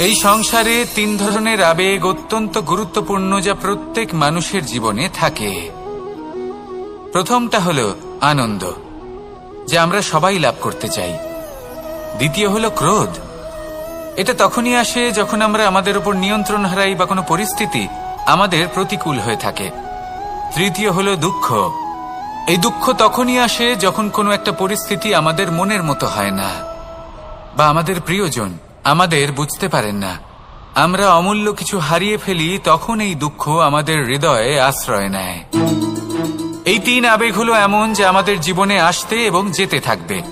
এই সংসারে তিন ধরনের আবেগ অত্যন্ত গুরুত্বপূর্ণ যা প্রত্যেক মানুষের জীবনে থাকে। প্রথমটা হলো আনন্দ, যা আমরা সবাই লাভ করতে চাই। দ্বিতীয় হলো ক্রোধ। এটা তখনই আসে যখন আমরা আমাদের উপর নিয়ন্ত্রণ হারাই বা কোনো পরিস্থিতি আমাদের প্রতিকূল হয়ে থাকে। তৃতীয় হলো দুঃখ। এই দুঃখ তখনই আসে যখন কোনো একটা পরিস্থিতি আমাদের মনের মতো হয় না, বা আমাদের প্রিয়জন আমাদের বুঝতে পারেন না। আমরা অমূল্য কিছু হারিয়ে ফেলি, তখন এই দুঃখ আমাদের হৃদয়ে আশ্রয় নেয়। এই তিন আবেগ হলো এমন যে আমাদের জীবনে আসতে এবং যেতে থাকবে।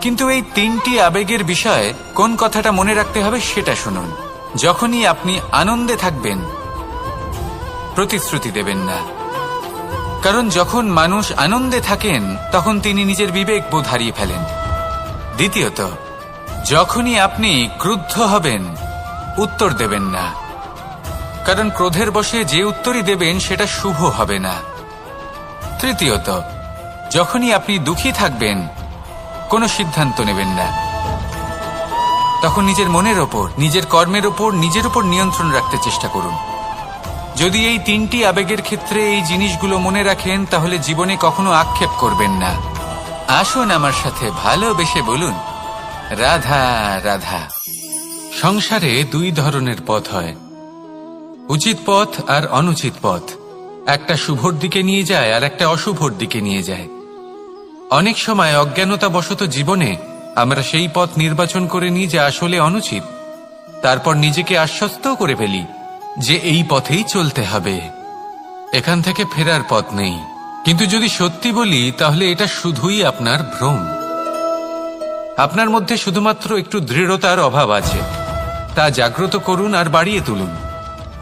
কিন্তু এই তিনটি আবেগের বিষয়ে কোন কথাটা মনে রাখতে হবে সেটা শুনুন। যখনই আপনি আনন্দে থাকবেন, প্রতিশ্রুতি দেবেন না। কারণ যখন মানুষ আনন্দে থাকেন, তখন তিনি নিজের বিবেক বোধ হারিয়ে ফেলেন। দ্বিতীয়ত যখনই আপনি ক্রুদ্ধ হবেন, উত্তর দেবেন না। কারণ ক্রোধের বশে যে উত্তরই দেবেন, সেটা শুভ হবে না। তৃতীয়ত, যখনই আপনি দুঃখী থাকবেন, কোনো সিদ্ধান্ত নেবেন না। তখন নিজের মনের ওপর, নিজের কর্মের ওপর, নিজের ওপর নিয়ন্ত্রণ রাখতে চেষ্টা করুন। যদি এই তিনটি আবেগের ক্ষেত্রে এই জিনিসগুলো মনে রাখেন, তাহলে জীবনে কখনো আক্ষেপ করবেন না। আসুন আমার সাথে ভালোবেসে বলুন রাধা রাধা। সংসারে দুই ধরনের পথ হয়। উচিত পথ আর অনুচিত পথ। একটা শুভর দিকে নিয়ে যায় আর একটা অশুভর দিকে নিয়ে যায়। অনেক সময় অজ্ঞানতা অজ্ঞানতাবশত জীবনে আমরা সেই পথ নির্বাচন করে নিই যা আসলে অনুচিত। তারপর নিজেকে আশ্বস্তও করে ফেলি যে এই পথেই চলতে হবে। এখান থেকে ফেরার পথ নেই। কিন্তু যদি সত্যি বলি, তাহলে এটা শুধুই আপনার ভ্রম। আপনার মধ্যে শুধুমাত্র একটু দৃঢ়তার অভাব আছে। তা জাগ্রত করুন আর বাড়িয়ে তুলুন।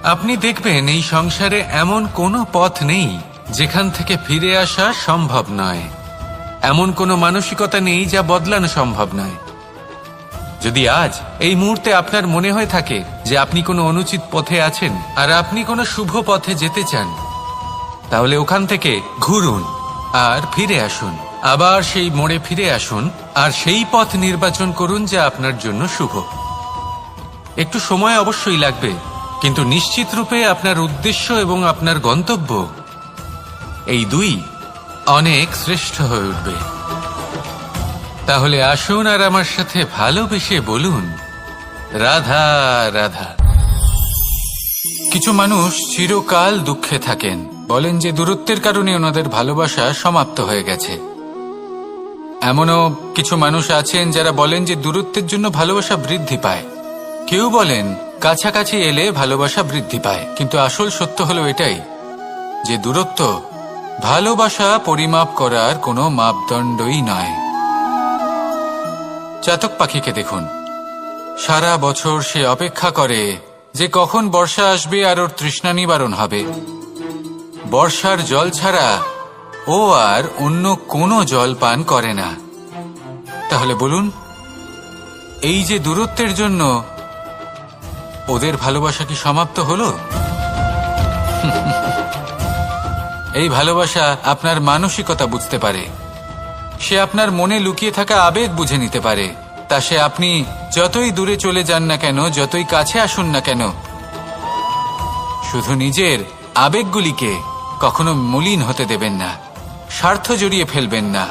আপনি দেখবেন এই সংসারে এমন কোনো পথ নেই যেখান থেকে ফিরে আসা সম্ভব নয়। এমন কোনো মানসিকতা নেই যা বদলানো সম্ভব নয়। যদি আজ এই মুহূর্তে আপনার মনে হয়ে থাকে যে আপনি কোনো অনুচিত পথে আছেন আর আপনি কোনো শুভ পথে যেতে চান, তাহলে ওখান থেকে ঘুরুন আর ফিরে আসুন। আবার সেই মোড়ে ফিরে আসুন আর সেই পথ নির্বাচন করুন যা আপনার জন্য শুভ। একটু সময় অবশ্যই লাগবে, কিন্তু নিশ্চিত রূপে আপনার উদ্দেশ্য এবং আপনার গন্তব্য এই দুই অনেক শ্রেষ্ঠ হয়ে উঠবে। তাহলে আসুন আর আমার সাথে ভালোবেসে বলুন, রাধা রাধা। কিছু মানুষ চিরকাল দুঃখে থাকেন। বলেন যে দূরত্বের কারণে ওনাদের ভালোবাসা সমাপ্ত হয়ে গেছে। এমনও কিছু মানুষ আছেন যারা বলেন যে দূরত্বের জন্য ভালোবাসা বৃদ্ধি পায়। কেউ বলেন কাছাকাছি এলে ভালোবাসা বৃদ্ধি পায়, কিন্তু আসল সত্য হলো এটাই, যে দূরত্ব ভালোবাসা পরিমাপ করার কোনো মাপদণ্ডই নয়। চাতক পাখিকে দেখুন। সারা বছর সে অপেক্ষা করে যে কখন বর্ষা আসবে আর ওর তৃষ্ণা নিবারণ হবে। বর্ষার জল ছাড়া ও আর অন্য কোনো জল পান করে না। তাহলে বলুন, এই যে দূরত্বের জন্য ওদের ভালোবাসা কি সমাপ্ত হলো? এই ভালোবাসা আপনার মানসিকতা বুঝতে পারে। সে আপনার মনে লুকিয়ে থাকা আবেগ বুঝে নিতে পারে। তা সে আপনি যতই দূরে চলে যান না কেন, যতই কাছে আসুন না কেন, শুধু নিজের আবেগগুলিকে কখনো মলিন হতে দেবেন না। স্বার্থ জড়িয়ে ফেলবেন না।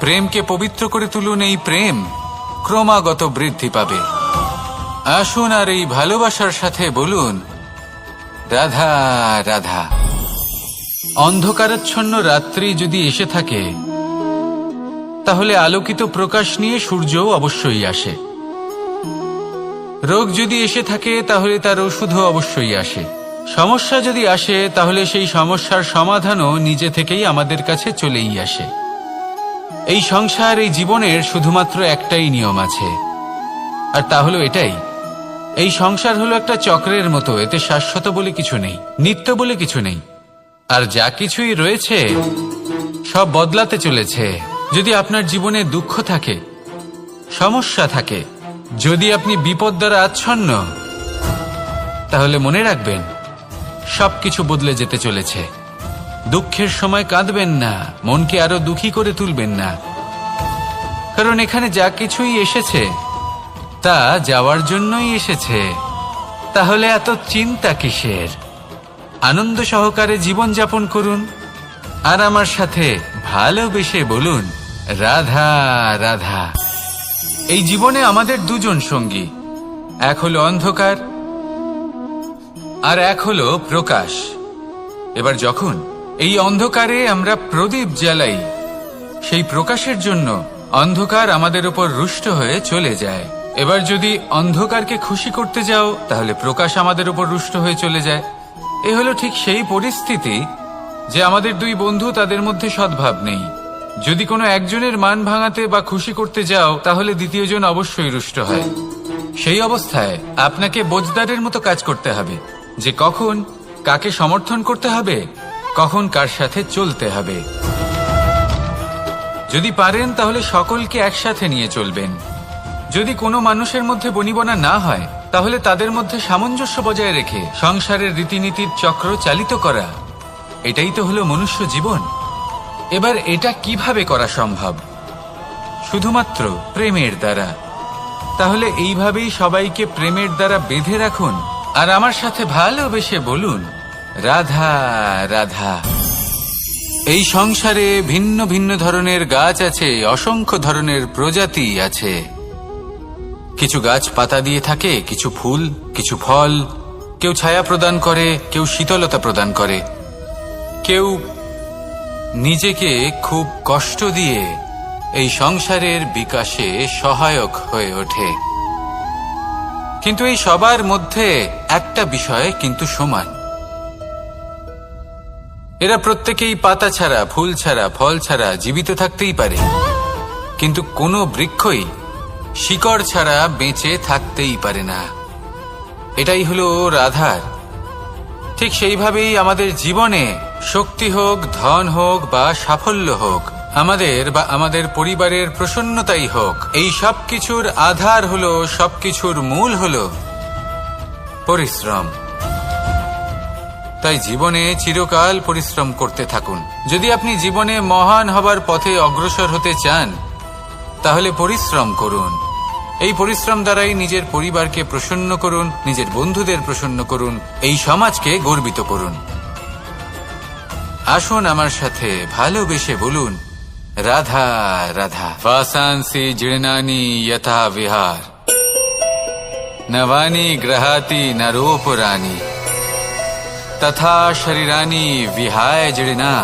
প্রেমকে পবিত্র করে তুলুন এই প্রেম, ক্রমাগত বৃদ্ধি পাবে। আসুন আর এই ভালোবাসার সাথে বলুন, রাধা রাধা। অন্ধকারাচ্ছন্ন রাত্রি যদি এসে থাকে, তাহলে আলোকিত প্রকাশ নিয়ে সূর্যও অবশ্যই আসে। রোগ যদি এসে থাকে, তাহলে তার ওষুধও অবশ্যই আসে। সমস্যা যদি আসে, তাহলে সেই সমস্যার সমাধানও নিজে থেকেই আমাদের কাছে চলেই আসে। এই সংসার, এই জীবনের শুধুমাত্র একটাই নিয়ম আছে। আর তা হলো এটাই। এই সংসার হলো একটা চক্রের মতো, এতে শাশ্বত বলে কিছু নেই, নিত্য বলে কিছু নেই। আর যা কিছুই রয়েছে, সব বদলাতে চলেছে। যদি আপনার জীবনে দুঃখ থাকে, সমস্যা থাকে, যদি আপনি বিপদ দ্বারা আচ্ছন্ন, তাহলে মনে রাখবেন সবকিছু বদলে যেতে চলেছে। দুঃখের সময় কাঁদবেন না, মনকে আরও দুঃখী করে তুলবেন না। কারণ এখানে যা কিছুই এসেছে, তা যাওয়ার জন্যই এসেছে। তাহলে এত চিন্তা কিসের? আনন্দ সহকারে জীবন যাপন করুন, আর আমার সাথে ভালোবেসে বলুন, রাধা রাধা। এই জীবনে আমাদের দুজন সঙ্গী, এক হলো অন্ধকার আর এক হলো প্রকাশ। এবার যখন এই অন্ধকারে আমরা প্রদীপ জ্বালাই, সেই প্রকাশের জন্য অন্ধকার আমাদের উপর রুষ্ট হয়ে চলে যায়। এবার যদি অন্ধকারকে খুশি করতে যাও, তাহলে প্রকাশ আমাদের উপর রুষ্ট হয়ে চলে যায়। এ হলো ঠিক সেই পরিস্থিতি যে আমাদের দুই বন্ধু তাদের মধ্যে সদ্ভাব নেই। যদি কোনো একজনের মান ভাঙাতে বা খুশি করতে যাও, তাহলে দ্বিতীয়জন অবশ্যই রুষ্ট হয়। সেই অবস্থায় আপনাকে বোজদারের মতো কাজ করতে হবে। যে কখন কাকে সমর্থন করতে হবে, কখন কার সাথে চলতে হবে। যদি পারেন তাহলে সকলকে একসাথে নিয়ে চলবেন। যদি কোনো মানুষের মধ্যে বনিবনা না হয়, তাহলে তাদের মধ্যে সামঞ্জস্য বজায় রেখে সংসারের রীতিনীতির চক্র চালিত করা। এটাই তো হলো মনুষ্য জীবন। এবার এটা কীভাবে করা সম্ভব? শুধুমাত্র প্রেমের দ্বারা। তাহলে এইভাবেই সবাইকে প্রেমের দ্বারা বেঁধে রাখুন আর আমার সাথে ভালোবেসে বলুন, রাধা রাধা। এই সংসারে ভিন্ন ভিন্ন ধরনের গাছ আছে, অসংখ্য ধরনের প্রজাতি আছে। কিছু গাছ পাতা দিয়ে থাকে, কিছু ফুল, কিছু ফল। কেউ ছায়া প্রদান করে, কেউ শীতলতা প্রদান করে। কেউ নিজেকে খুব কষ্ট দিয়ে এই সংসারের বিকাশে সহায়ক হয়ে ওঠে। কিন্তু এই সবার মধ্যে একটা বিষয় কিন্তু সমান। এরা প্রত্যেকেই পাতা ছাড়া, ফুল ছাড়া, ফল ছাড়া জীবিত থাকতেই পারে। কিন্তু কোনো বৃক্ষই শিকড় ছাড়া বেঁচে থাকতেই পারে না। এটাই হলো রাধার ঠিক সেইভাবেই আমাদের জীবনে শক্তি হোক, ধন হোক বা সাফল্য হোক আমাদের বা আমাদের পরিবারের প্রসন্নতাই হোক, এই সব কিছুর আধার হলো, সবকিছুর মূল হলো পরিশ্রম। তাই জীবনে চিরকাল পরিশ্রম করতে থাকুন। যদি আপনি জীবনে মহান হবার পথে অগ্রসর হতে চান, তাহলে পরিশ্রম করুন। এই পরিশ্রম দ্বারাই নিজের পরিবারকে প্রসন্ন করুন, নিজের বন্ধুদের প্রসন্ন করুন, এই সমাজকে গর্বিত করুন। আসুন আমার সাথে ভালোবেসে বলুন রাধা রাধা বাসাংসি জীর্ণানি যথা বিহার নবানি গ্রহাতি নরোপরানি তথা শরীরানি বিহায় জীর্ণা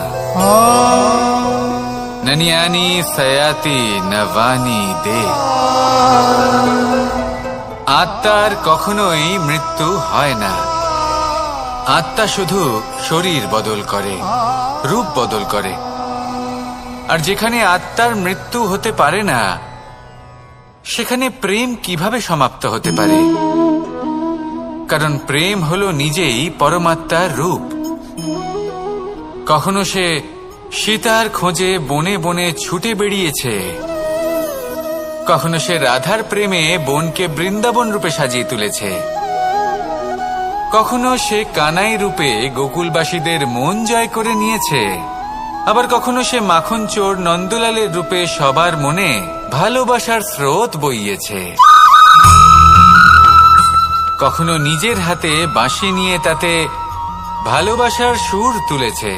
ননিয়ানি সয়াতি নবানি দে আত্মার কখনোই মৃত্যু হয় না। আত্মা শুধু শরীর বদল করে রূপ বদল করে আর যেখানে আত্মার মৃত্যু হতে পারে না, সেখানে প্রেম কীভাবে সমাপ্ত হতে পারে? কারণ প্রেম হলো নিজেই পরমাত্মার রূপ। কখনো সে সীতার খোঁজে বনে বনে ছুটে বেরিয়েছে কখনো সে রাধার প্রেমে বনকে বৃন্দাবন রূপে সাজিয়ে তুলেছে। কখনো সে কানাই রূপে গোকুলবাসীদের মন জয় করে নিয়েছে। আবার কখনো সে মাখন চোর নন্দলালের রূপে সবার মনে ভালোবাসার স্রোত বইয়েছে। কখনো নিজের হাতে বাঁশি নিয়ে তাতে ভালোবাসার সুর তুলেছে।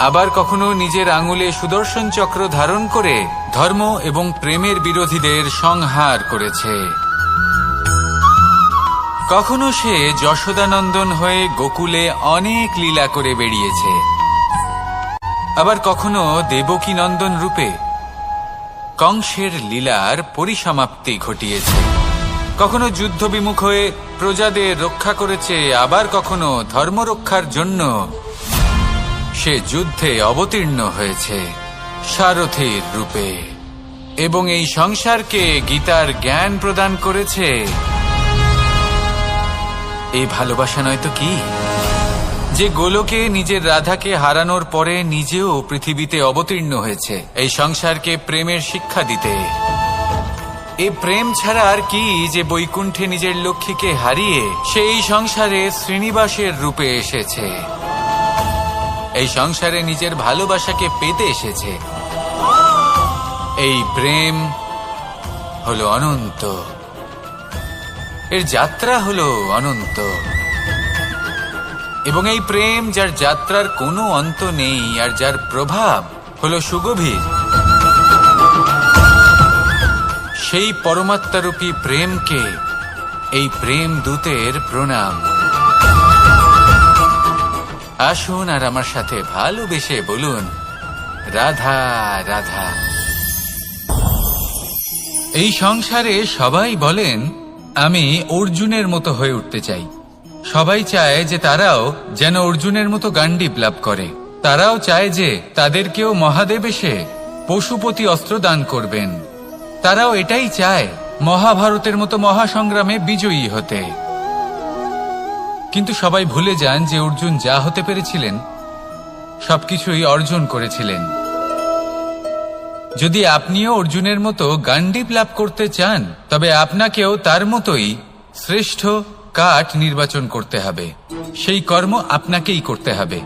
আবার কখনো নিজের আঙুলে সুদর্শন চক্র ধারণ করে ধর্ম এবং প্রেমের বিরোধীদের সংহার করেছে। কখনো সে যশোদানন্দন হয়ে গোকুলে অনেক লীলা করে বেরিয়েছে আবার কখনো দেবকী নন্দন রূপে কংসের লীলার পরিসমাপ্তি ঘটিয়েছে। কখনো যুদ্ধ বিমুখ হয়ে প্রজাদের রক্ষা করেছে, আবার কখনো ধর্ম রক্ষার জন্য সে যুদ্ধে অবতীর্ণ হয়েছে সারথীর রূপে। এবং এই সংসারকে গীতার জ্ঞান প্রদান করেছে। এই ভালোবাসা নয় তো কি? যে গোলকে নিজের রাধাকে হারানোর পরে নিজেও পৃথিবীতে অবতীর্ণ হয়েছে। এই সংসারকে প্রেমের শিক্ষা দিতে। এ প্রেম ছাড়া আর কি যে বৈকুণ্ঠে নিজের লক্ষ্মীকে হারিয়ে সেই সংসারে শ্রীনিবাসের রূপে এসেছে। এই সংসারে নিজের ভালোবাসাকে পেতে এসেছে। এই প্রেম হলো অনন্ত। এর যাত্রা হলো অনন্ত। এবং এই প্রেম যার যাত্রার কোনো অন্ত নেই আর যার প্রভাব হলো সুগভীর। সেই পরমাত্মারূপী প্রেমকে এই প্রেম দূতের প্রণাম। আসুন আর আমার সাথে ভালোবেসে বলুন, রাধা রাধা। এই সংসারে সবাই বলেন, আমি অর্জুনের মতো হয়ে উঠতে চাই। সবাই চায় যে তারাও যেন অর্জুনের মতো গান্ডীপ লাভ করে। তারাও চায় যে তাদেরকেও মহাদেব এসে পশুপতি অস্ত্র দান করবেন। তারাও এটাই চায়, মহাভারতের মতো মহাসংগ্রামে বিজয়ী হতে। কিন্তু সবাই ভুলে যান যে অর্জুন যা হতে পেরেছিলেন, সবকিছুই অর্জন করেছিলেন। যদি আপনিও অর্জুনের মতো গান্ডীপ লাভ করতে চান, তবে আপনাকেও তার মতোই শ্রেষ্ঠ কাঠ নির্বাচন করতে হবে। সেই কর্ম আপনাকেই করতে হবে।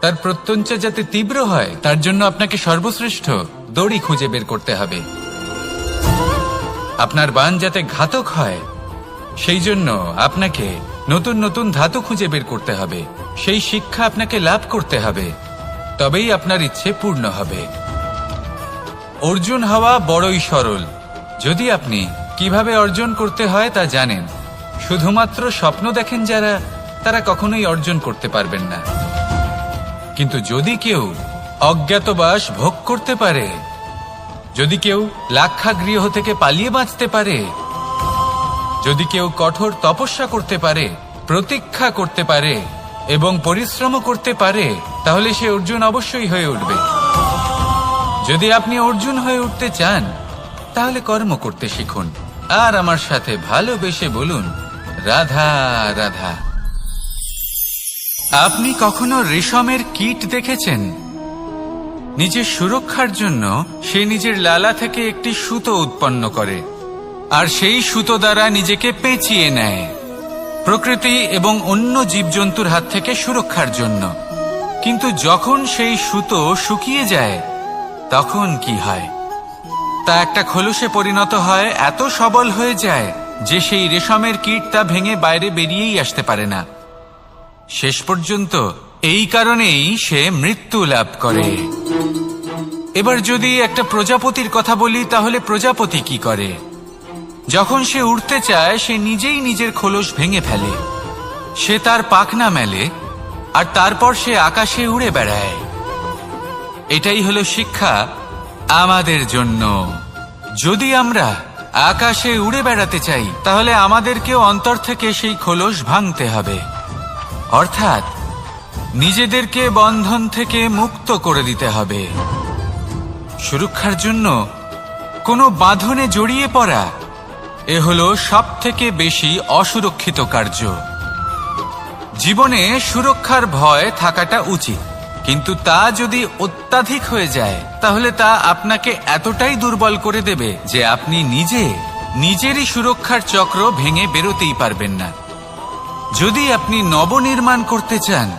তার প্রত্যঞ্চা যাতে তীব্র হয়, তার জন্য আপনাকে সর্বশ্রেষ্ঠ দড়ি খুঁজে বের করতে হবে। আপনার বান যাতে ঘাতক হয়, সেই জন্য আপনাকে নতুন নতুন ধাতু খুঁজে বের করতে হবে। সেই শিক্ষা আপনাকে লাভ করতে হবে। তবেই আপনার ইচ্ছে পূর্ণ হবে। অর্জুন হওয়া বড়ই সরল। যদি আপনি কীভাবে অর্জন করতে হয় তা জানেন। শুধুমাত্র স্বপ্ন দেখেন যারা, তারা কখনোই অর্জন করতে পারবেন না। কিন্তু যদি কেউ অজ্ঞাতবাস ভোগ করতে পারে, যদি কেউ লাক্ষাগৃহ থেকে পালিয়ে বাঁচতে পারে, যদি কেউ কঠোর তপস্যা করতে পারে, প্রতীক্ষা করতে পারে, এবং পরিশ্রম করতে পারে, তাহলে সে অর্জুন অবশ্যই হয়ে উঠবে। যদি আপনি অর্জুন হয়ে উঠতে চান, তাহলে কর্ম করতে শিখুন। আর আমার সাথে ভালোবেসে বলুন রাধা রাধা। আপনি কখনো রেশমের কীট দেখেছেন? নিজের সুরক্ষার জন্য সে নিজের লালা থেকে একটি সুতো উৎপন্ন করে, আর সেই সুতো দ্বারা নিজেকে পেঁচিয়ে নেয়, প্রকৃতি এবং অন্য জীবজন্তুর হাত থেকে সুরক্ষার জন্য। কিন্তু যখন সেই সুতো শুকিয়ে যায়, তখন কি হয়? তা একটা খোলসে পরিণত হয়, এত সবল হয়ে যায় যে সেই রেশমের কীট তা ভেঙে বাইরে বেরিয়েই আসতে পারে না। শেষ পর্যন্ত এই কারণেই সে মৃত্যু লাভ করে। এবার যদি একটা প্রজাপতির কথা বলি, তাহলে প্রজাপতি কি করে? যখন সে উঠতে চায়, সে নিজেই নিজের খোলস ভেঙে ফেলে। সে তার পাখনা মেলে, আর তারপর সে আকাশে উড়ে বেড়ায়। এটাই হলো শিক্ষা আমাদের জন্য। যদি আমরা আকাশে উড়ে বেড়াতে চাই, তাহলে আমাদেরকেও অন্তর থেকে সেই খোলস ভাঙতে হবে। অর্থাৎ, নিজেদেরকে বন্ধন থেকে মুক্ত করে দিতে হবে। সুরক্ষার জন্য কোনো বাঁধনে জড়িয়ে পড়া, এ হলো সব থেকে বেশি অসুরক্ষিত কার্য। জীবনে সুরক্ষার ভয় থাকাটা উচিত, কিন্তু তা যদি অত্যাধিক হয়ে যায় তাহলে তা আপনাকে এতটাই দুর্বল করে দেবে যে আপনি নিজে, নিজেরই সুরক্ষার চক্র ভেঙে বেরোতেই পারবেন না। যদি আপনি নবনির্মাণ করতে চান,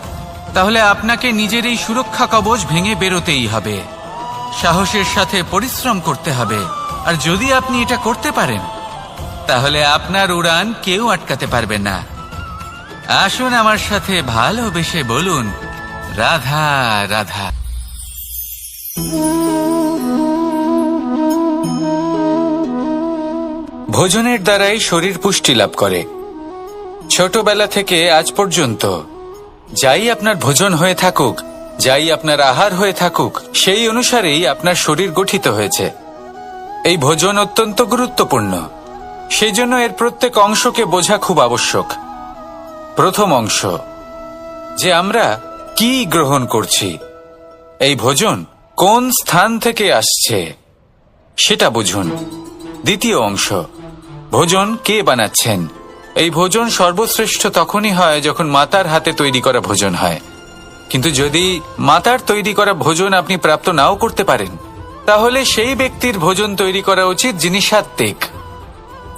তাহলে আপনাকে নিজের এই সুরক্ষা কবচ ভেঙে বেরোতেই হবে। সাহসের সাথে পরিশ্রম করতে হবে। আর যদি আপনি এটা করতে পারেন, তাহলে আপনার উড়ান কেউ আটকাতে পারবে না। আসুন আমার সাথে ভালোবেসে বলুন, রাধা রাধা। ভোজনের দ্বারাই শরীর পুষ্টি লাভ করে। ছোটবেলা থেকে আজ পর্যন্ত, যাই আপনার ভোজন হয়ে থাকুক, যাই আপনার আহার হয়ে থাকুক, সেই অনুসারেই আপনার শরীর গঠিত হয়েছে। এই ভোজন অত্যন্ত গুরুত্বপূর্ণ। সেই জন্য এর প্রত্যেক অংশকে বোঝা খুব আবশ্যক। প্রথম অংশ, যে আমরা কি গ্রহণ করছি? এই ভোজন কোন স্থান থেকে আসছে? সেটা বুঝুন। দ্বিতীয় অংশ ভোজন কে বানাচ্ছেন? এই ভোজন সর্বশ্রেষ্ঠ তখনই হয় যখন মাতার হাতে তৈরি করা ভোজন হয়। কিন্তু যদি মাতার তৈরি করা ভোজন আপনি প্রাপ্ত নাও করতে পারেন, তাহলে সেই ব্যক্তির ভোজন তৈরি করা উচিত যিনি সাত্ত্বিক।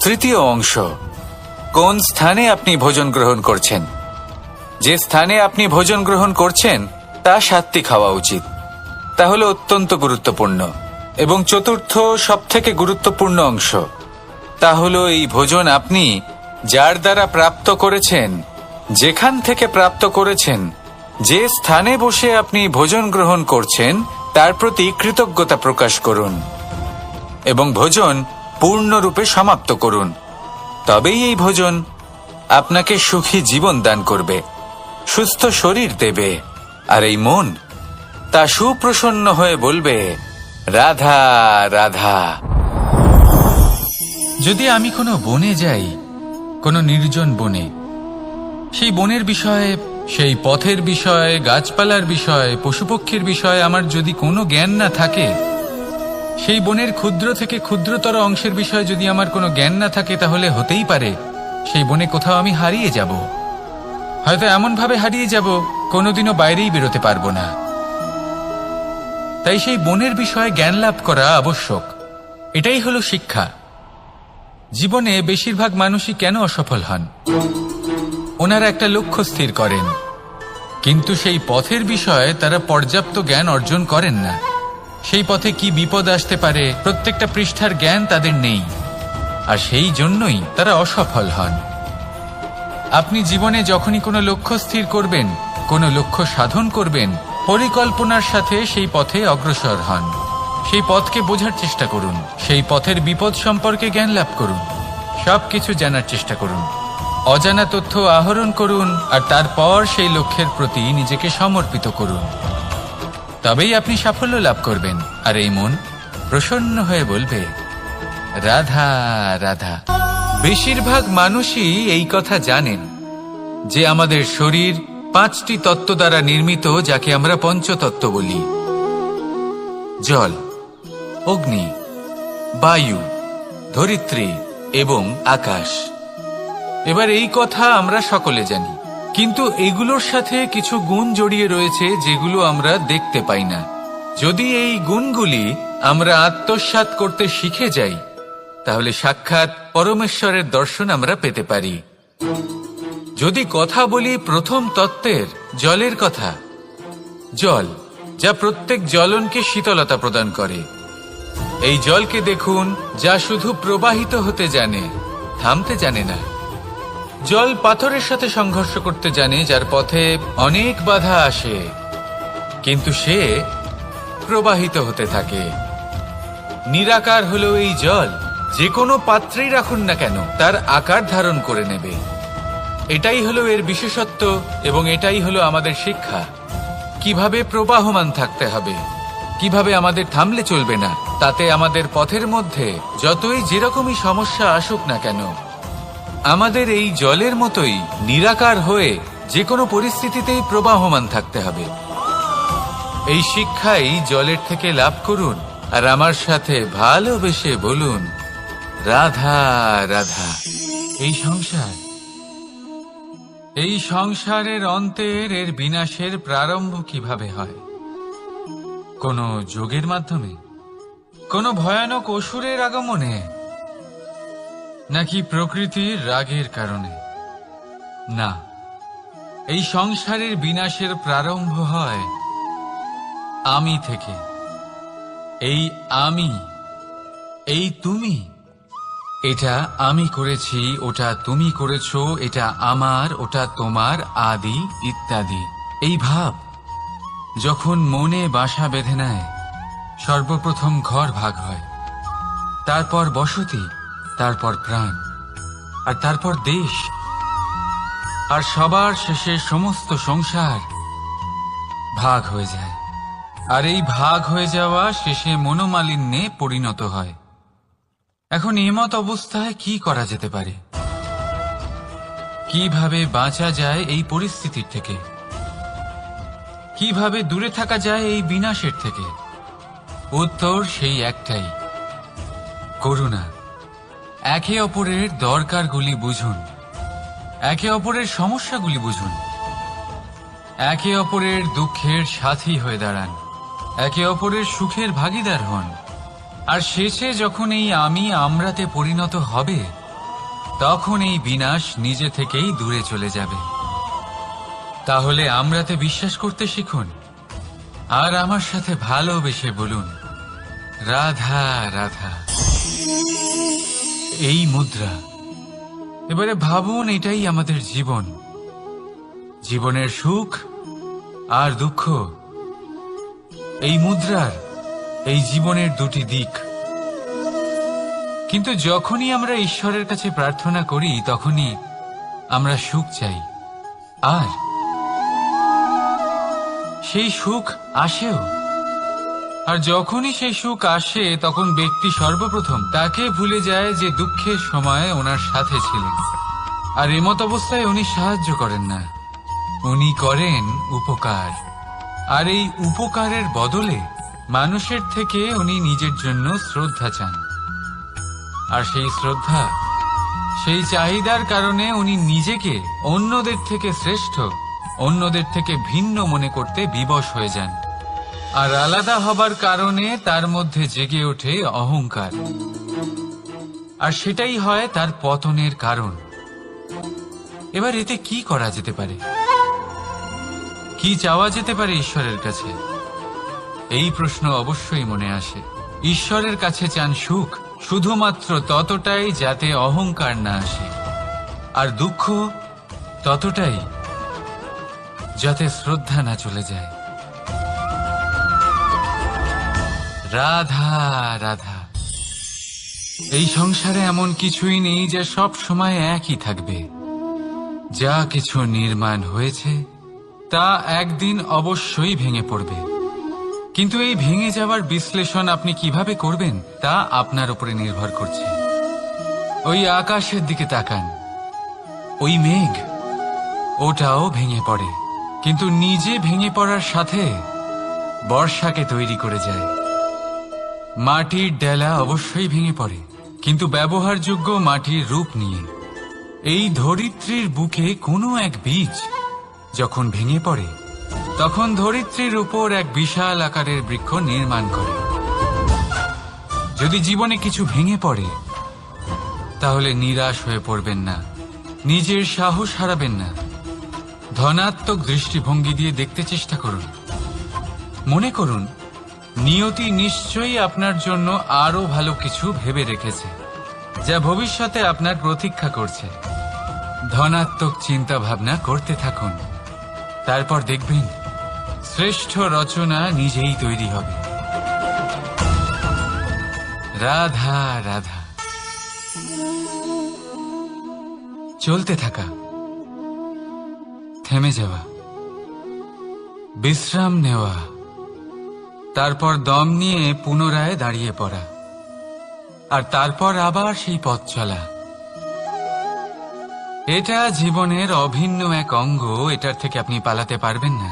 তৃতীয় অংশ, কোন স্থানে আপনি ভোজন গ্রহণ করছেন? যে স্থানে আপনি ভোজন গ্রহণ করছেন, তা সাত্ত্বিক হওয়া উচিত। তাহলে অত্যন্ত গুরুত্বপূর্ণ। এবং চতুর্থ, সবথেকে গুরুত্বপূর্ণ অংশ তা হলো এই ভোজন আপনি যার দ্বারা প্রাপ্ত করেছেন, যেখান থেকে প্রাপ্ত করেছেন, যে স্থানে বসে আপনি ভোজন গ্রহণ করছেন, তার প্রতি কৃতজ্ঞতা প্রকাশ করুন এবং ভোজন পূর্ণরূপে সমাপ্ত করুন। তবেই এই ভোজন আপনাকে সুখী জীবন দান করবে, সুস্থ শরীর দেবে, আর এই মন তা সুপ্রসন্ন হয়ে বলবে, রাধা রাধা। যদি আমি কোনো বনে যাই, কোনো নির্জন বনে, সেই বনের বিষয়ে, সেই পথের বিষয়ে, গাছপালার বিষয়ে, পশুপক্ষীর বিষয়ে আমার যদি কোনো জ্ঞান না থাকে, সেই বনের ক্ষুদ্র থেকে ক্ষুদ্রতর অংশের বিষয়ে যদি আমার কোনো জ্ঞান না থাকে, তাহলে হতেই পারে, সেই বনে কোথাও আমি হারিয়ে যাব। হয়তো এমনভাবে হারিয়ে যাব, কোনোদিনও বাইরেই বেরোতে পারব না। তাই সেই বনের বিষয়ে জ্ঞান লাভ করা আবশ্যক। এটাই হলো শিক্ষা। জীবনে বেশিরভাগ মানুষই কেন অসফল হন? ওনারা একটা লক্ষ্য স্থির করেন। কিন্তু সেই পথের বিষয়ে তারা পর্যাপ্ত জ্ঞান অর্জন করেন না। সেই পথে কি বিপদ আসতে পারে, প্রত্যেকটা পৃষ্ঠার জ্ঞান তাদের নেই। আর সেই জন্যই তারা অসফল হন। আপনি জীবনে যখনই কোনো লক্ষ্য স্থির করবেন, কোনো লক্ষ্য সাধন করবেন, পরিকল্পনার সাথে সেই পথে অগ্রসর হন। সেই পথকে বোঝার চেষ্টা করুন। সেই পথের বিপদ সম্পর্কে জ্ঞান লাভ করুন। সবকিছু জানার চেষ্টা করুন। অজানা তথ্য আহরণ করুন আর তারপর সেই লক্ষ্যের প্রতি নিজেকে সমর্পিত করুন। তবেই আপনি সাফল্য লাভ করবেন। আর এই মন প্রসন্ন হয়ে বলবে, রাধা রাধা। বেশিরভাগ মানুষই এই কথা জানেন যে আমাদের শরীর পাঁচটি তত্ত্ব দ্বারা নির্মিত, যাকে আমরা পঞ্চতত্ত্ব বলি। জল। অগ্নি, বায়ু, ধরিত্রী এবং আকাশ। এবার এই কথা আমরা সকলে জানি, কিন্তু এগুলোর সাথে কিছু গুণ জড়িয়ে রয়েছে যেগুলো আমরা দেখতে পাই না। যদি এই গুণগুলি আমরা আত্মসাৎ করতে শিখে যাই, তাহলে সাক্ষাৎ পরমেশ্বরের দর্শন আমরা পেতে পারি। যদি কথা বলি প্রথম তত্ত্বের জলের কথা, জল, যা প্রত্যেক জ্বলনকে শীতলতা প্রদান করে। এই জলকে দেখুন, যা শুধু প্রবাহিত হতে জানে, থামতে জানে না। জল পাথরের সাথে সংঘর্ষ করতে জানে, যার পথে অনেক বাধা আসে। কিন্তু সে প্রবাহিত হতে থাকে। নিরাকার হলো এই জল যে কোনো পাত্রেই রাখুন না কেন, তার আকার ধারণ করে নেবে। এটাই হলো এর বিশেষত্ব, এবং এটাই হলো আমাদের শিক্ষা। কীভাবে প্রবাহমান থাকতে হবে, কীভাবে আমাদের থামলে চলবে না তাতে আমাদের পথের মধ্যে যতই যেরকমই সমস্যা আসুক না কেন, আমাদের এই জলের মতোই নিরাকার হয়ে যে কোনো পরিস্থিতিতেই প্রবাহমান থাকতে হবে। এই শিক্ষাই জলের থেকে লাভ করুন, আর আমার সাথে ভালোবেসে বলুন, রাধা রাধা, এই সংসার। এই সংসারের অন্তের এর বিনাশের প্রারম্ভ কীভাবে হয়? কোন যোগের মাধ্যমে? কোন ভয়ানক অসুরের আগমনে, নাকি প্রকৃতির রাগের কারণে? না, এই সংসারের বিনাশের প্রারম্ভ হয় আমি থেকে। এই আমি, এই তুমি, এটা আমি করেছি, ওটা তুমি করেছ, এটা আমার, ওটা তোমার আদি ইত্যাদি। এই ভাব যখন মনে বাসা বেঁধে নেয় সর্বপ্রথম ঘর ভাগ হয়। তারপর বসতি, তারপর প্রাণ, আর তারপর দেশ। আর সবার শেষে সমস্ত সংসার ভাগ হয়ে যায়। আর এই ভাগ হয়ে যাওয়া শেষে মনোমালিন্যে পরিণত হয়। এখন এমত অবস্থায় কি করা যেতে পারে? কীভাবে বাঁচা যায় এই পরিস্থিতির থেকে? কীভাবে দূরে থাকা যায় এই বিনাশের থেকে? উত্তর সেই একটাই। করুণা, একে অপরের দরকারগুলি বুঝুন। একে অপরের সমস্যাগুলি বুঝুন। একে অপরের দুঃখের সাথী হয়ে দাঁড়ান। একে অপরের সুখের ভাগিদার হন। আর শেষে যখন এই আমি আমরাতে পরিণত হবে, তখন এই বিনাশ নিজে থেকেই দূরে চলে যাবে। তাহলে আমরাতে বিশ্বাস করতে শিখুন। আর আমার সাথে ভালোবেসে বলুন রাধা রাধা। এই মুদ্রা। এবারে ভাবুন, এটাই আমাদের জীবন। জীবনের সুখ আর দুঃখ। এই মুদ্রার, এই জীবনের দুটি দিক। কিন্তু যখনই আমরা ঈশ্বরের কাছে প্রার্থনা করি, তখনই আমরা সুখ চাই। আর সেই সুখ আসেও। আর যখনই সেই সুখ আসে, তখন ব্যক্তি সর্বপ্রথম তাকে ভুলে যায় যে দুঃখের সময় ওনার সাথে ছিলেন। আর এমত অবস্থায় উনি সাহায্য করেন না। উনি করেন উপকার। আর এই উপকারের বদলে মানুষের থেকে উনি নিজের জন্য শ্রদ্ধা চান। আর সেই শ্রদ্ধা, সেই চাহিদার কারণে উনি নিজেকে অন্যদের থেকে শ্রেষ্ঠ, অন্যদের থেকে ভিন্ন মনে করতে বিবশ হয়ে যান। আর আলাদা হবার কারণে তার মধ্যে জেগে ওঠে অহংকার। আর সেটাই হয় তার পতনের কারণ। এবার এতে কি করা যেতে পারে? কি চাওয়া যেতে পারে ঈশ্বরের কাছে? এই প্রশ্ন অবশ্যই মনে আসে। ঈশ্বরের কাছে চান সুখ, শুধুমাত্র ততটাই যাতে অহংকার না আসে। আর দুঃখ ততটাই যাতে শ্রদ্ধা না চলে যায়। রাধা রাধা। এই সংসারে এমন কিছুই নেই যে সব সময় একই থাকবে। যা কিছু নির্মাণ হয়েছে, তা একদিন অবশ্যই ভেঙে পড়বে। কিন্তু এই ভেঙে যাওয়ার বিশ্লেষণ আপনি কীভাবে করবেন, তা আপনার উপরে নির্ভর করছে। ওই আকাশের দিকে তাকান। ওই মেঘ, ওটাও ভেঙে পড়ে। কিন্তু নিজে ভেঙে পড়ার সাথে বর্ষাকে তৈরি করে যায়। মাটির ডেলা অবশ্যই ভেঙে পড়ে, কিন্তু ব্যবহারযোগ্য মাটির রূপ নিয়ে। এই ধরিত্রীর বুকে কোনো এক বীজ যখন ভেঙে পড়ে, তখন ধরিত্রীর উপর এক বিশাল আকারের বৃক্ষ নির্মাণ করে। যদি জীবনে কিছু ভেঙে পড়ে, তাহলে নিরাশ হয়ে পড়বেন না, নিজের সাহস হারাবেন না। ধনাত্মক দৃষ্টিভঙ্গি দিয়ে দেখতে চেষ্টা করুন। মনে করুন নিয়তি নিশ্চয়ই আপনার জন্য আরও ভালো কিছু ভেবে রেখেছে, যা ভবিষ্যতে আপনার প্রতীক্ষা করছে। ধনাত্মক চিন্তা ভাবনা করতে থাকুন। তারপর দেখবেন, শ্রেষ্ঠ রচনা নিজেই তৈরি হবে। রাধা রাধা। চলতে থাকা। থেমে যাওয়া। বিশ্রাম নেওয়া। তারপর দম নিয়ে পুনরায় দাঁড়িয়ে পড়া। আর তারপর আবার সেই পথ চলা। এটা জীবনের অভিন্ন এক অঙ্গ, এটার থেকে আপনি পালাতে পারবেন না।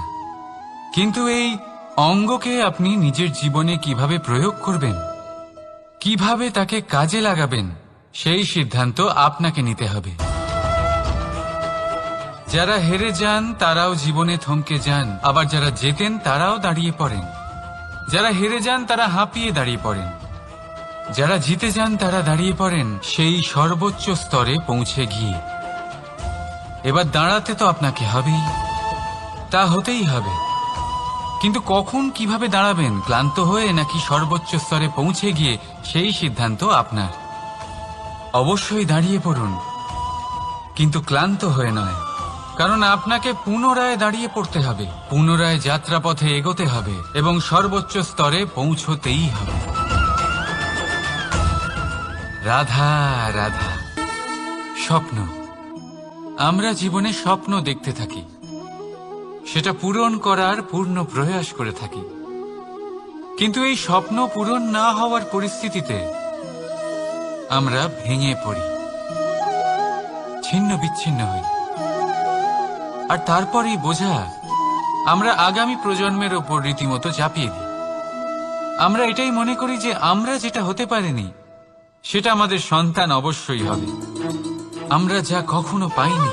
কিন্তু এই অঙ্গকে আপনি নিজের জীবনে কীভাবে প্রয়োগ করবেন, কীভাবে তাকে কাজে লাগাবেন, সেই সিদ্ধান্ত আপনাকে নিতে হবে। যারা হেরে যান, তারাও জীবনে থমকে যান, আবার যারা জেতেন, তারাও দাঁড়িয়ে পড়েন। যারা হেরে যান, তারা হাঁপিয়ে দাঁড়িয়ে পড়েন। যারা জিতে যান, তারা দাঁড়িয়ে পড়েন সেই সর্বোচ্চ স্তরে পৌঁছে গিয়ে। এবার দাঁড়াতে তো আপনাকে হবেই। তা হতেই হবে। কিন্তু কখন কীভাবে দাঁড়াবেন, ক্লান্ত হয়ে নাকি সর্বোচ্চ স্তরে পৌঁছে গিয়ে সেই সিদ্ধান্ত আপনার? অবশ্যই দাঁড়িয়ে পড়ুন। কিন্তু ক্লান্ত হয়ে নয়। কারণ আপনাকে পুনরায় দাঁড়িয়ে পড়তে হবে, পুনরায় যাত্রাপথে এগোতে হবে এবং সর্বোচ্চ স্তরে পৌঁছতেই হবে। রাধা রাধা, স্বপ্ন। আমরা জীবনে স্বপ্ন দেখতে থাকি। সেটা পূরণ করার পূর্ণ প্রয়াস করে থাকি। কিন্তু এই স্বপ্ন পূরণ না হওয়ার পরিস্থিতিতে আমরা ভেঙে পড়ি। ছিন্ন বিচ্ছিন্ন হই। আর তারপরেই বোঝা, আমরা আগামী প্রজন্মের ওপর রীতিমতো চাপিয়ে দিই। আমরা এটাই মনে করি যে আমরা যেটা হতে পারিনি, সেটা আমাদের সন্তান অবশ্যই হবে। আমরা যা কখনো পাইনি,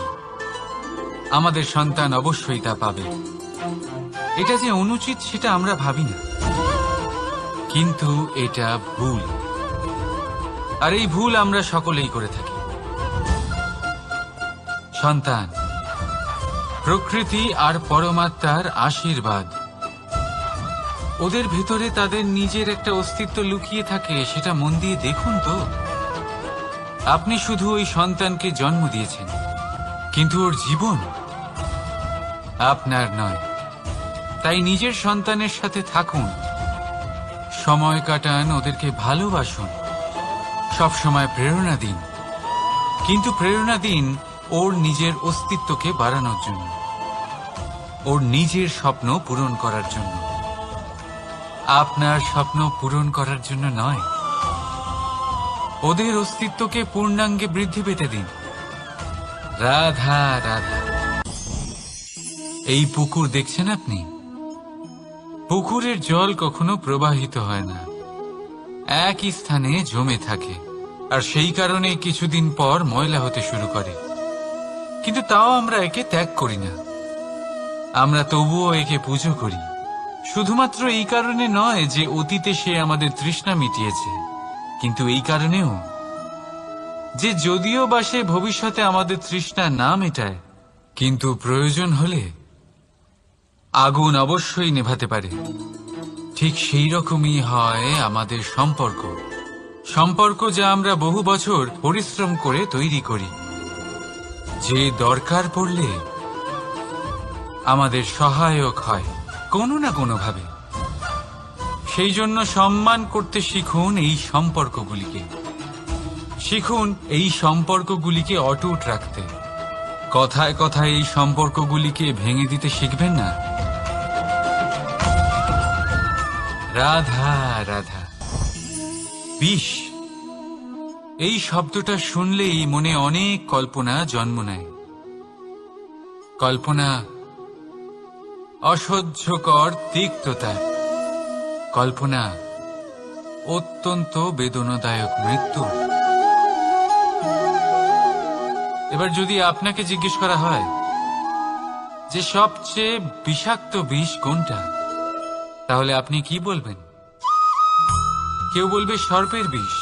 আমাদের সন্তান অবশ্যই তা পাবে। এটা যে অনুচিত, সেটা আমরা ভাবি না। কিন্তু এটা ভুল। আর এই ভুল আমরা সকলেই করে থাকি। সন্তান প্রকৃতি আর পরমাত্মার আশীর্বাদ। ওদের ভেতরে তাদের নিজের একটা অস্তিত্ব লুকিয়ে থাকে, সেটা মন দিয়ে দেখুন তো। আপনি শুধু ওই সন্তানকে জন্ম দিয়েছেন, কিন্তু ওর জীবন আপনার নয়। তাই নিজের সন্তানের সাথে থাকুন। সময় কাটান, ওদেরকে ভালোবাসুন। সব সময় প্রেরণা দিন। কিন্তু প্রেরণা দিন ওর নিজের অস্তিত্বকে বাড়ানোর জন্য। ওর নিজের স্বপ্ন পূরণ করার জন্য। আপনার স্বপ্ন পূরণ করার জন্য নয়। ওদের অস্তিত্বকে পূর্ণাঙ্গে বৃদ্ধি পেতে দিন। রাধা রাধা। এই পুকুর দেখছেন আপনি? পুকুরের জল কখনো প্রবাহিত হয় না। একই স্থানে জমে থাকে। আর সেই কারণে কিছুদিন পর ময়লা হতে শুরু করে। কিন্তু তাও আমরা একে ত্যাগ করি না। আমরা তবুও একে পুজো করি। শুধুমাত্র এই কারণে নয় যে অতীতে সে আমাদের তৃষ্ণা মিটিয়েছে। কিন্তু এই কারণেও যে যদিও বা সে ভবিষ্যতে আমাদের তৃষ্ণা না মেটায়, কিন্তু প্রয়োজন হলে আগুন অবশ্যই নেভাতে পারে। ঠিক সেই রকমই হয় আমাদের সম্পর্ক। সম্পর্ক যা আমরা বহু বছর পরিশ্রম করে তৈরি করি। যে দরকার পড়লে আমাদের সহায়ক হয়, কোনো না কোনোভাবে। সেই জন্য সম্মান করতে শিখুন এই সম্পর্কগুলিকে। শিখুন এই সম্পর্কগুলিকে অটুট রাখতে। কথায় কথায় এই সম্পর্কগুলিকে ভেঙে দিতে শিখবেন না। রাধা রাধা। বিষ। এই শব্দটা শুনলেই মনে অনেক কল্পনা জন্ম নেয়। কল্পনা অসহ্যকর তিক্ততা। কল্পনা অত্যন্ত বেদনাদায়ক মৃত্যু। এবার যদি আপনাকে জিজ্ঞেস করা হয়, যে সবচেয়ে বিষাক্ত বিষ কোনটা? তাহলে আপনি কি বলবেন? কেউ বলবে সর্পের বিষ।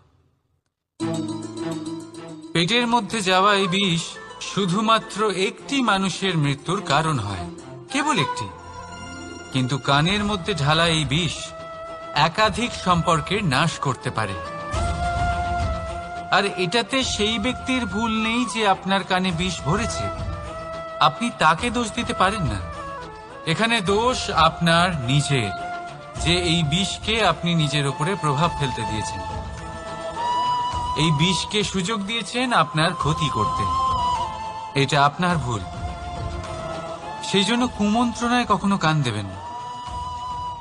পেটের মধ্যে যাওয়া এই বিষ শুধুমাত্র একটি মানুষের মৃত্যুর কারণ হয়, কেবল একটি। কিন্তু কানের মধ্যে ঢালা এই বিষ একাধিক সম্পর্কের নাশ করতে পারে। আর এটাতে সেই ব্যক্তির ভুল নেই যে আপনার কানে বিষ ভরেছে। আপনি তাকে দোষ দিতে পারেন না। এখানে দোষ আপনার নিজের, যে এই বিষকে আপনি নিজের উপরে প্রভাব ফেলতে দিয়েছেন। এই বিষকে সুযোগ দিয়েছেন আপনার ক্ষতি করতে। এটা আপনার ভুল। সেই জন্য কুমন্ত্রণায় কখনো কান দেবেন না।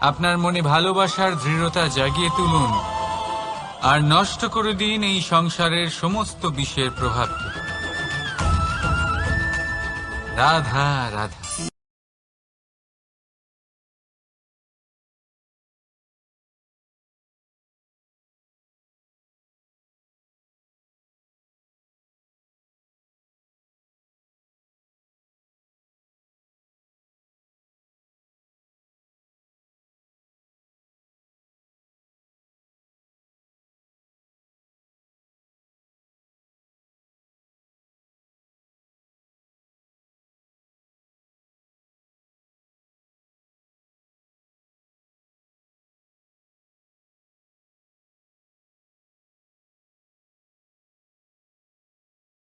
আপনার মনে ভালোবাসার দৃঢ়তা জাগিয়ে তুলুন আর নষ্ট করে দিন এই সংসারের সমস্ত বিষের প্রভাবকে রাধা রাধা।